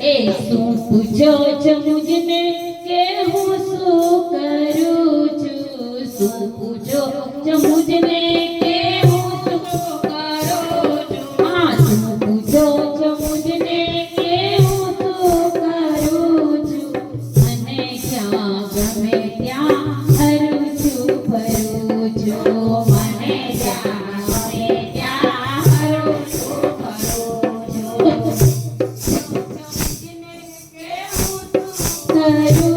એ શું પૂછો છો મુજને કે હું શું કરું છું? શું પૂછો છો મુજને Thank you.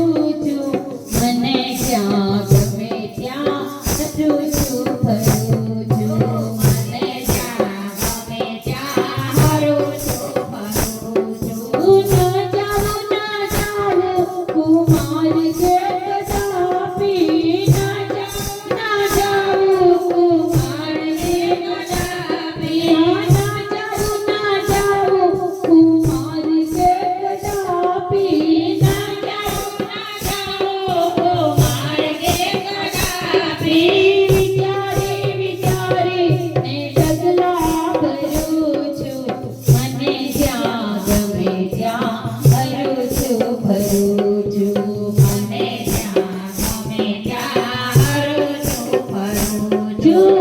you.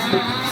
Yeah.